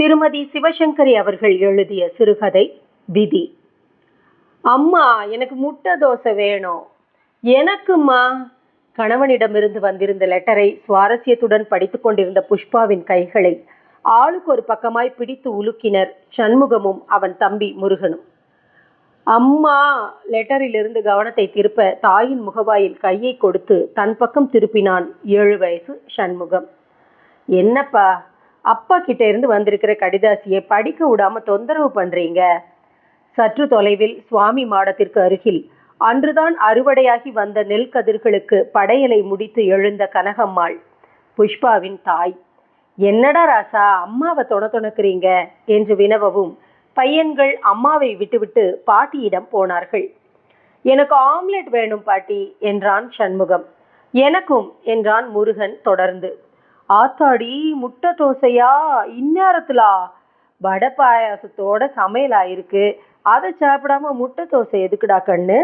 திருமதி சிவசங்கரி அவர்கள் எழுதிய சிறுகதை விதி. அம்மா எனக்கு முட்டை தோசை வேணும். எனக்குமா கணவனிடமிருந்து வந்திருந்த லெட்டரை சுவாரஸ்யத்துடன் படித்துக் கொண்டிருந்த புஷ்பாவின் கைகளை ஆளுக்கு ஒரு பக்கமாய் பிடித்து உலுக்கினர் சண்முகமும் அவன் தம்பி முருகனும். அம்மா லெட்டரிலிருந்து கவனத்தை திருப்ப தாயின் முகவாயில் கையை கொடுத்து தன் பக்கம் திருப்பினான் ஏழு வயசு சண்முகம். என்னப்பா அப்பா கிட்ட இருந்து வந்திருக்கிற கடிதாசியை படிக்க விடாம தொந்தரவு பண்றீங்க. சற்று தொலைவில் சுவாமி மாடத்திற்கு அருகில் அன்றுதான் அறுவடையாகி வந்த நெல் கதிர்களுக்கு படையலை முடித்து எழுந்த கனகம்மாள் புஷ்பாவின் தாய். என்னடா ராசா அம்மாவை தொண தொணக்கிறீங்க? என்று வினவவும் பையன்கள் அம்மாவை விட்டுவிட்டு பாட்டியிடம் போனார்கள். எனக்கு ஆம்லெட் வேணும் பாட்டி என்றான் சண்முகம். எனக்கும் என்றான் முருகன் தொடர்ந்து. ஆத்தாடி முட்டை தோசையா? இந்நேரத்துலா? வடை பாயாசத்தோட சமையல் ஆயிருக்கு அதை சாப்பிடாம முட்டை தோசை எதுக்குடா கண்ணு?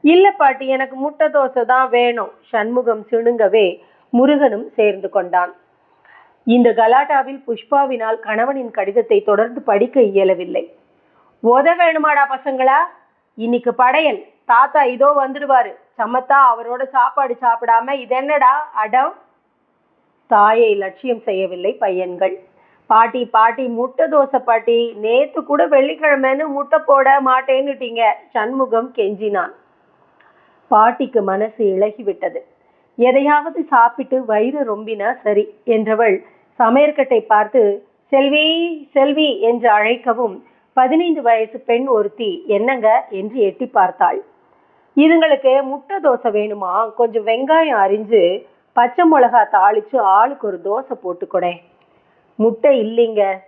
இல்லை பாட்டி எனக்கு முட்டை தோசை தான் வேணும். சண்முகம் சிணுங்கவே முருகனும் சேர்ந்து கொண்டான். இந்த கலாட்டாவில் புஷ்பாவினால் கணவனின் கடிதத்தை தொடர்ந்து படிக்க இயலவில்லை. உத வேணுமாடா பசங்களா? இன்னைக்கு படையல். தாத்தா இதோ வந்துடுவாரு. சமத்தா அவரோட சாப்பாடு சாப்பிடாம இதென்னடா அடம்? தாயை லட்சியம் செய்யவில்லை பையன்கள். பாட்டி பாட்டி முட்டை தோசை பாட்டி நேத்து கூட வெள்ளிக்கிழமைன்னு முட்டை போட மாட்டேன்னுட்டீங்க. சண்முகம் கெஞ்சினான். பாட்டிக்கு மனசு இழகிவிட்டது எதையாவது சாப்பிட்டு வயிறு ரொம்பினா சரி என்றவள் சமையற்கட்டை பார்த்து செல்வி செல்வி என்று அழைக்கவும் பதினைந்து வயசு பெண் ஒருத்தி என்னங்க? என்று எட்டி பார்த்தாள். இதுங்களுக்கு முட்டை தோசை வேணுமா? கொஞ்சம் வெங்காயம் அரிஞ்சு பச்சை மிளகா தாளிச்சு ஆளுக்கு ஒரு தோசை போட்டுக்கொடே. முட்டை இல்லைங்க.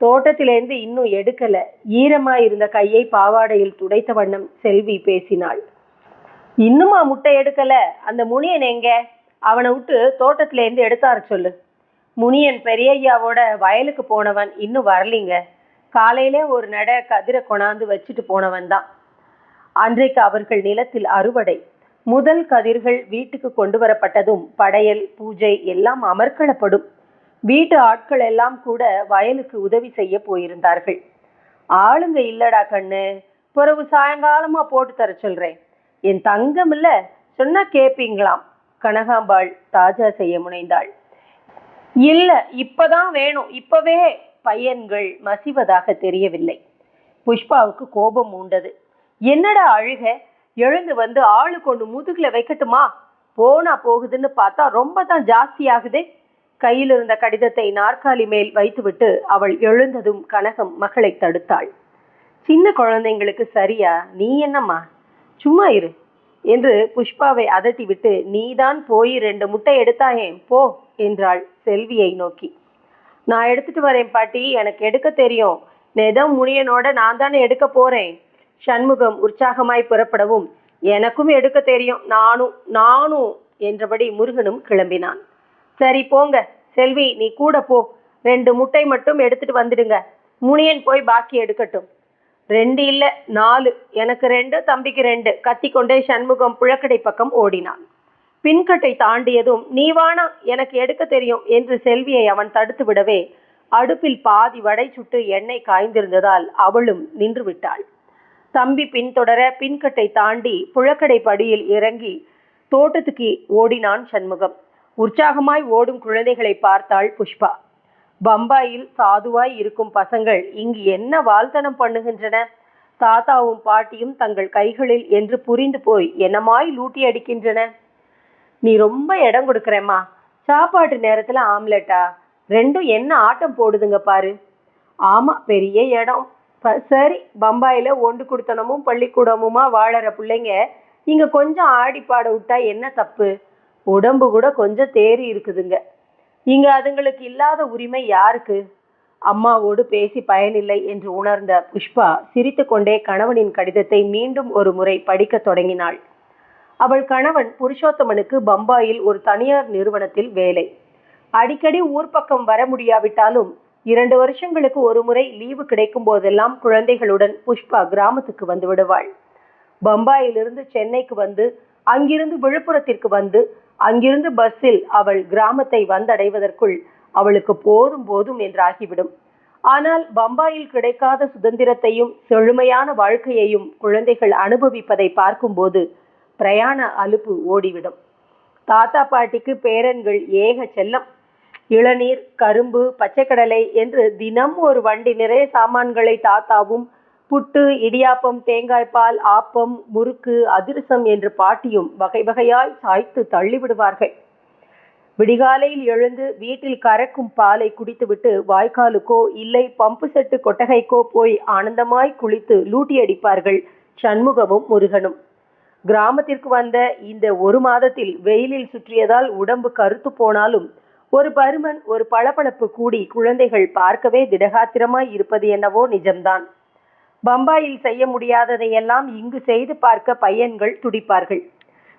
தோட்டத்திலேருந்து இன்னும் எடுக்கல. ஈரமாக இருந்த கையை பாவாடையில் துடைத்த வண்ணம் செல்வி பேசினாள். இன்னுமா முட்டை எடுக்கல? அந்த முனியன் எங்க? அவனை விட்டு தோட்டத்திலேருந்து எடுத்தார சொல்லு. முனியன் பெரியய்யாவோட வயலுக்கு போனவன் இன்னும் வரலிங்க. காலையிலே ஒரு நட கதிரை கொண்டாந்து வச்சுட்டு போனவன் தான் அன்றைக்கு அவர்கள் நிலத்தில் அறுவடை. முதல் கதிர்கள் வீட்டுக்கு கொண்டு வரப்பட்டதும் படையல் பூஜை எல்லாம் அமர்க்களப்படும். வீட்டு ஆட்கள் எல்லாம் கூட வயலுக்கு உதவி செய்ய போயிருந்தார்கள். ஆளுங்க இல்லடா கண்ணு பிறகு சாயங்காலமா போட்டு தர சொல்றேன். என் தங்கம் இல்ல சொன்னா கேப்பீங்களாம். கனகாம்பாள் தாஜா செய்ய முனைந்தாள். இல்ல இப்பதான் வேணும். இப்பவே பையன்கள் மசிவதாக தெரியவில்லை. புஷ்பாவுக்கு கோபம் உண்டது என்னடா அழுக? எழுந்து வந்து ஆளு கொண்டு முதுகுல வைக்கட்டுமா? போனா போகுதுன்னு பார்த்தா ரொம்ப தான் ஜாஸ்தியாகுதே. கையில் இருந்த கடிதத்தை நாற்காலி மேல் வைத்துவிட்டு அவள் எழுந்ததும் கனகம் மகளை தடுத்தாள். சின்ன குழந்தைங்களுக்கு சரியா? நீ என்னம்மா? சும்மா இரு என்று புஷ்பாவை அதட்டி விட்டு நீதான் போய் ரெண்டு முட்டை எடுத்தாயேன் போ என்றாள் செல்வியை நோக்கி. நான் எடுத்துட்டு வரேன் பாட்டி எனக்கு எடுக்க தெரியும். நெதம் முனியனோட நான் தானே எடுக்க போறேன். சண்முகம் உற்சாகமாய் புறப்படவும் எனக்கும் எடுக்க தெரியும். நானும் நானும் என்றபடி முருகனும் கிளம்பினான். சரி போங்க. செல்வி நீ கூட போ. ரெண்டு முட்டை மட்டும் எடுத்துட்டு வந்துடுங்க. முனியன் போய் பாக்கி எடுக்கட்டும். ரெண்டு இல்ல நாலு. எனக்கு ரெண்டு தம்பிக்கு ரெண்டு. கத்திக்கொண்டே சண்முகம் புழக்கடை பக்கம் ஓடினான். பின்கட்டை தாண்டியதும் நீ வானா எனக்கு எடுக்க தெரியும் என்று செல்வியை அவன் தடுத்து விடவே அடுப்பில் பாதி வடை சுட்டு எண்ணெய் காய்ந்திருந்ததால் அவளும் நின்று விட்டாள். தம்பி பின்தொடர பின்கட்டை தாண்டி புழக்கடை படியில் இறங்கி தோட்டத்துக்கு ஓடினான் சண்முகம். உற்சாகமாய் ஓடும் குழந்தைகளை பார்த்தாள் புஷ்பா. பம்பாயில் சாதுவாய் இருக்கும் பசங்கள் இங்கு என்ன வாழ்த்தனம் பண்ணுகின்றன? தாத்தாவும் பாட்டியும் தங்கள் கைகளில் என்று புரிந்து போய் என்னமாய் லூட்டி அடிக்கின்றன? நீ ரொம்ப இடம் கொடுக்குறேம்மா. சாப்பாட்டு நேரத்தில் ஆம்லெட்டா? ரெண்டும் என்ன ஆட்டம் போடுதுங்க பாரு. ஆமா பெரிய இடம். ப- சரி பம்பாயில் ஒண்டு கொடுத்தனமும் பள்ளிக்கூடமுமா வாழற பிள்ளைங்க இங்கே கொஞ்சம் ஆடி பாட விட்டா என்ன தப்பு? உடம்பு கூட கொஞ்சம் தேறி இருக்குதுங்க. இங்கே அதுங்களுக்கு இல்லாத உரிமை யாருக்கு? அம்மாவோடு பேசி பயனில்லை என்று உணர்ந்த புஷ்பா சிரித்துக்கொண்டே கணவனின் கடிதத்தை மீண்டும் ஒரு முறை படிக்க தொடங்கினாள். அவள் கணவன் புருஷோத்தமனுக்கு பம்பாயில் ஒரு தனியார் நிறுவனத்தில் வேலை. அடிக்கடி ஊர் பக்கம் வர முடியாவிட்டாலும் இரண்டு வருஷங்களுக்கு ஒரு முறை லீவு கிடைக்கும் போதெல்லாம் குழந்தைகளுடன் புஷ்பா கிராமத்துக்கு வந்து விடுவாள். பம்பாயிலிருந்து சென்னைக்கு வந்து அங்கிருந்து விழுப்புரத்திற்கு வந்து அங்கிருந்து பஸ்ஸில் அவள் கிராமத்தை வந்தடைவதற்குள் அவளுக்கு போதும் போதும் என்றாகிவிடும். ஆனால் பம்பாயில் கிடைக்காத சுதந்திரத்தையும் செழுமையான வாழ்க்கையையும் குழந்தைகள் அனுபவிப்பதை பார்க்கும்போது பிரயாண அலுப்பு ஓடிவிடும். தாத்தா பாட்டிக்கு பேரன்கள் ஏக செல்லம். இளநீர் கரும்பு பச்சைக்கடலை என்று தினம் ஒரு வண்டி நிறைய சாமான்களை தாத்தாவும் புட்டு இடியாப்பம் தேங்காய்பால் ஆப்பம் முறுக்கு அதிரசம் என்று பாட்டியும் வகை வகையாய் சாய்த்து தள்ளிவிடுவார்கள். விடிகாலையில் எழுந்து வீட்டில் கறக்கும் பாலை குடித்துவிட்டு வாய்க்காலுக்கோ இல்லை பம்பு செட்டு கொட்டகைக்கோ போய் ஆனந்தமாய் குளித்து லூட்டி அடிப்பார்கள் சண்முகமும் முருகனும். கிராமத்திற்கு வந்த இந்த ஒரு மாதத்தில் வெயிலில் சுற்றியதால் உடம்பு கருத்து போனாலும் ஒரு பருமன் ஒரு பளபளப்பு கூடி குழந்தைகள் பார்க்கவே திடகாத்திரமாய் இருப்பது என்னவோ நிஜம்தான். பம்பாயில் செய்ய முடியாததையெல்லாம் இங்கு செய்து பார்க்க பையன்கள் துடிப்பார்கள்.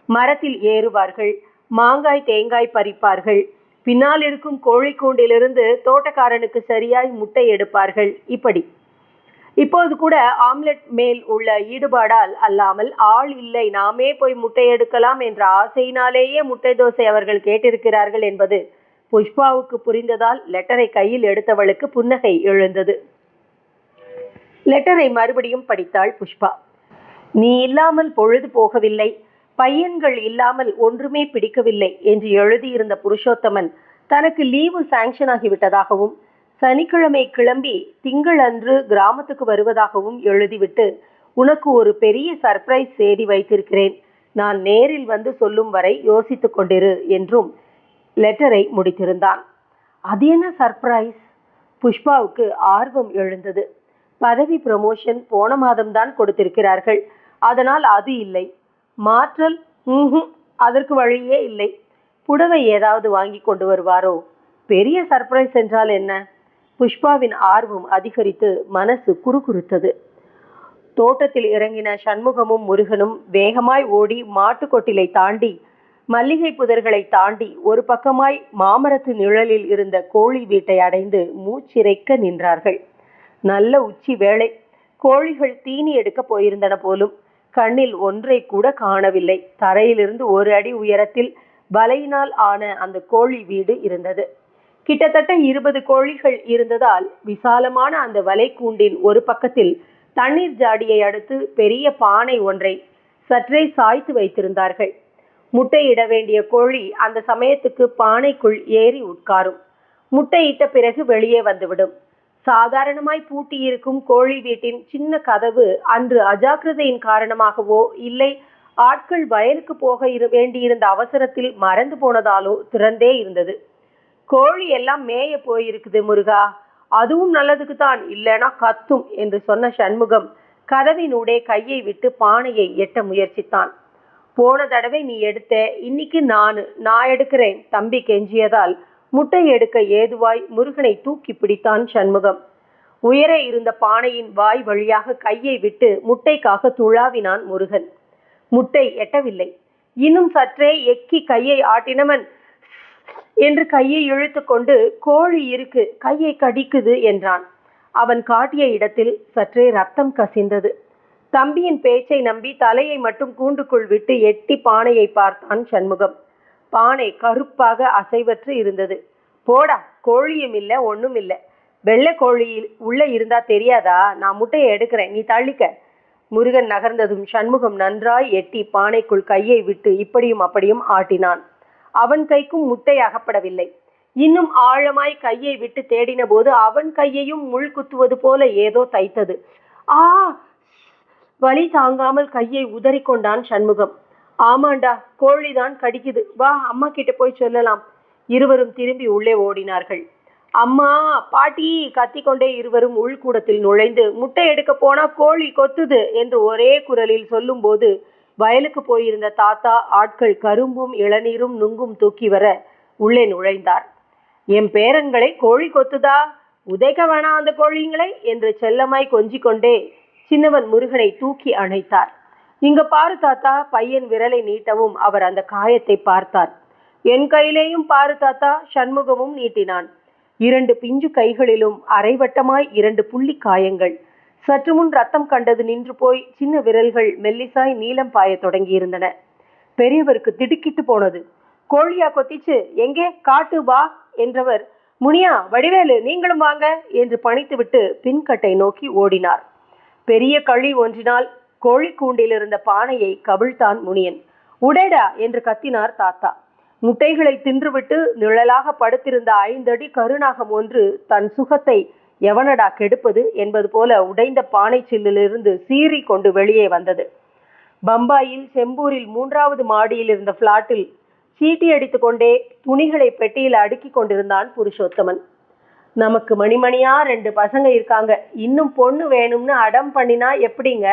மரத்தில் ஏறுவார்கள் மாங்காய் தேங்காய் பறிப்பார்கள் பின்னால் இருக்கும் கோழிக்கூண்டிலிருந்து தோட்டக்காரனுக்கு சரியாய் முட்டை எடுப்பார்கள் இப்படி. இப்போது கூட ஆம்லெட் மேல் உள்ள ஈடுபாடால் அல்லாமல் ஆள் இல்லை நாமே போய் முட்டை எடுக்கலாம் என்ற ஆசையினாலேயே முட்டை தோசை அவர்கள் கேட்டிருக்கிறார்கள் என்பது புஷ்பாவுக்கு புரிந்ததால் லெட்டரை கையில் எடுத்தவளுக்கு புன்னகை எழுந்தது. லெட்டரை மறுபடியும் படித்தாள் புஷ்பா. நீ இல்லாமல் பொழுது போகவில்லை. பையன்கள் இல்லாமல் ஒன்றுமே பிடிக்கவில்லை என்று எழுதியிருந்த புருஷோத்தமன் தனக்கு லீவு சாங்ஷன் ஆகிவிட்டதாகவும் சனிக்கிழமை கிளம்பி திங்கள் அன்று கிராமத்துக்கு வருவதாகவும் எழுதிவிட்டு உனக்கு ஒரு பெரிய சர்ப்ரைஸ் செய்தி வைத்திருக்கிறேன். நான் நேரில் வந்து சொல்லும் வரை யோசித்துக் கொண்டிரு என்றும் லெட்டரை முடித்திருந்தான். அது என்ன சர்ப்ரைஸ் புஷ்பாவுக்கு ஆர்வம் எழுந்தது. பதவி ப்ரமோஷன் போன மாதம்தான் கொடுத்திருக்கிறார்கள். அதனால் அது இல்லை. மாற்றல் அதற்கு வழியே இல்லை. புடவை ஏதாவது வாங்கி கொண்டு வருவாரோ? பெரிய சர்ப்ரைஸ் என்றால் என்ன? புஷ்பாவின் ஆர்வம் அதிகரித்து மனசு குறுகுறுத்தது. தோட்டத்தில் இறங்கின சண்முகமும் முருகனும் வேகமாய் ஓடி மாட்டுக்கொட்டிலை தாண்டி மல்லிகை புதர்களை தாண்டி ஒரு பக்கமாய் மாமரத்து நிழலில் இருந்த கோழி வீட்டை அடைந்து மூச்சிறைக்க நின்றார்கள். நல்ல உச்சி வேளை. கோழிகள் தீனி எடுக்க போயிருந்தன போலும் கண்ணில் ஒன்றை கூட காணவில்லை. தரையிலிருந்து ஒரு அடி உயரத்தில் வலையினால் ஆன அந்த கோழி வீடு இருந்தது. கிட்டத்தட்ட இருபது கோழிகள் இருந்ததால் விசாலமான அந்த வலைக்கூண்டின் ஒரு பக்கத்தில் தண்ணீர் ஜாடியை அடுத்து பெரிய பானை ஒன்றை சற்றே சாய்த்து வைத்திருந்தார்கள். முட்டையிட வேண்டிய கோழி அந்த சமயத்துக்கு பானைக்குள் ஏறி உட்காரும். முட்டையிட்ட பிறகு வெளியே வந்துவிடும். சாதாரணமாய் பூட்டியிருக்கும் கோழி வீட்டின் சின்ன கதவு அன்று அஜாக்கிரதையின் காரணமாகவோ இல்லை ஆட்கள் வயலுக்கு போக இரு வேண்டியிருந்த அவசரத்தில் மறந்து போனதாலோ திறந்தே இருந்தது. கோழி எல்லாம் மேய போயிருக்குது முருகா. அதுவும் நல்லதுக்கு தான் இல்லைனா கத்தும் என்று சொன்ன சண்முகம் கதவினூடே கையை விட்டு பானையை எட்ட முயற்சித்தான். போன தடவை நீ எடுத்த இன்னைக்கு நானு நான் எடுக்கிறேன். தம்பி கெஞ்சியதால் முட்டை எடுக்க ஏதுவாய் முருகனை தூக்கி பிடித்தான் சண்முகம். உயர இருந்த பானையின் வாய் வழியாக கையை விட்டு முட்டைக்காக துழாவினான் முருகன். முட்டை எட்டவில்லை. இன்னும் சற்றே எக்கி கையை ஆட்டினவன் என்று கையை இழுத்து கொண்டு கோழி இருக்கு கையை கடிக்குது என்றான். அவன் காட்டிய இடத்தில் சற்றே ரத்தம் கசிந்தது. தம்பியின் பேச்சை நம்பி தலையை மட்டும் கூண்டுக்குள் விட்டு எட்டி பானையை பார்த்தான் சண்முகம். பானை கருப்பாக அசைவற்று இருந்தது. போடா கோழியும் இல்ல ஒண்ணும் இல்லை. வெள்ளை கோழி உள்ளே இருந்தா தெரியாதா? நான் முட்டையை எடுக்கிறேன் நீ தள்ளிக்க. முருகன் நகர்ந்ததும் சண்முகம் நன்றாய் எட்டி பானைக்குள் கையை விட்டு இப்படியும் அப்படியும் ஆட்டினான். அவன் கைக்கும் முட்டை அகப்படவில்லை. இன்னும் ஆழமாய் கையை விட்டு தேடின போது அவன் கையையும் முள் குத்துவது போல ஏதோ தைத்தது. ஆ வலி தாங்காமல் கையை உதறிக்கொண்டான் சண்முகம். ஆமாண்டா கோழிதான் கடிக்குது. வா அம்மா கிட்ட போய் சொல்லலாம். இருவரும் திரும்பி உள்ளே ஓடினார்கள். அம்மா பாட்டி கத்திக்கொண்டே இருவரும் உள்கூடத்தில் நுழைந்து முட்டை எடுக்க போனா கோழி கொத்துது என்று ஒரே குரலில் சொல்லும்போது வயலுக்கு போயிருந்த தாத்தா ஆட்கள் கரும்பும் இளநீரும் நுங்கும் தூக்கி வர உள்ளே நுழைந்தார். என் பேரன்களை கோழி கொத்துதா? உதைக்க வேணாம் அந்த கோழிங்களை என்று செல்லமாய் கொஞ்சிக்கொண்டே சின்னவன் முருகனை தூக்கி அணைத்தார். இங்க பாரு தாத்தா பையன் விரலை நீட்டவும் அவர் அந்த காயத்தை பார்த்தார். என் கையிலேயும் பாரு தாத்தா சண்முகமும் நீட்டினான். இரண்டு பிஞ்சு கைகளிலும் அரைவட்டமாய் இரண்டு புள்ளி காயங்கள். சற்று முன் ரத்தம் கண்டது நின்று போய் சின்ன விரல்கள் மெல்லிசாய் நீளம் பாயத் தொடங்கியிருந்தன. பெரியவருக்கு திடுக்கிட்டு போனது. கோழியா கொத்திச்சு எங்கே? காட்டு வா என்றவர் முனியா வடிவேலு நீங்களும் வாங்க என்று பணித்துவிட்டு பின்கட்டை நோக்கி ஓடினார். பெரிய கழி ஒன்றினால் கோழி பானையை கவிழ்த்தான் முனியன். உடேடா! என்று கத்தினார் தாத்தா. முட்டைகளை தின்றுவிட்டு நிழலாக படுத்திருந்த ஐந்தடி கருநாகம் ஒன்று தன் சுகத்தை எவனடா கெடுப்பது என்பது போல உடைந்த பானை சில்லிலிருந்து சீறி கொண்டு வெளியே வந்தது. பம்பாயில் செம்பூரில் மூன்றாவது மாடியில் இருந்த பிளாட்டில் சீட்டி அடித்துக்கொண்டே துணிகளை பெட்டியில் அடுக்கி கொண்டிருந்தான் புருஷோத்தமன். நமக்கு மணிமணியா ரெண்டு பசங்க இருக்காங்க. இன்னும் பொண்ணு வேணும்னு அடம் பண்ணினா எப்படிங்க?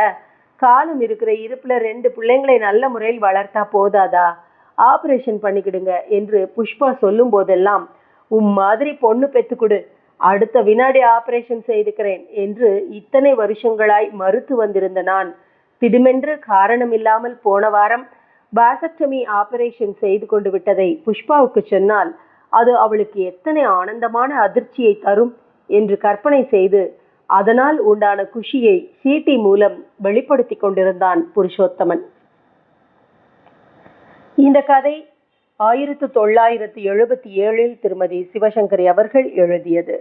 காலம் இருக்கிற இருப்பில் ரெண்டு பிள்ளைங்களை நல்ல முறையில் வளர்த்தா போதாதா? ஆபரேஷன் பண்ணிக்கிடுங்க என்று புஷ்பா சொல்லும் போதெல்லாம் உம் மாதிரி பொண்ணு பெத்துக்குடு. அடுத்த வினாடி ஆபரேஷன் செய்துக்கிறேன் என்று இத்தனை வருஷங்களாய் மறுத்து வந்திருந்த நான் திடுமென்று காரணமில்லாமல் போன வாரம் பாசக்டமி ஆபரேஷன் செய்து கொண்டு விட்டதை புஷ்பாவுக்கு சொன்னால் அது அவளுக்கு எத்தனை ஆனந்தமான அதிர்ச்சியை தரும் என்று கற்பனை செய்து அதனால் உண்டான குஷியை சீட்டி மூலம் வெளிப்படுத்தி கொண்டிருந்தான் புருஷோத்தமன். இந்த கதை ஆயிரத்து தொள்ளாயிரத்து எழுபத்தி ஏழில் திருமதி சிவசங்கரி அவர்கள் எழுதியது.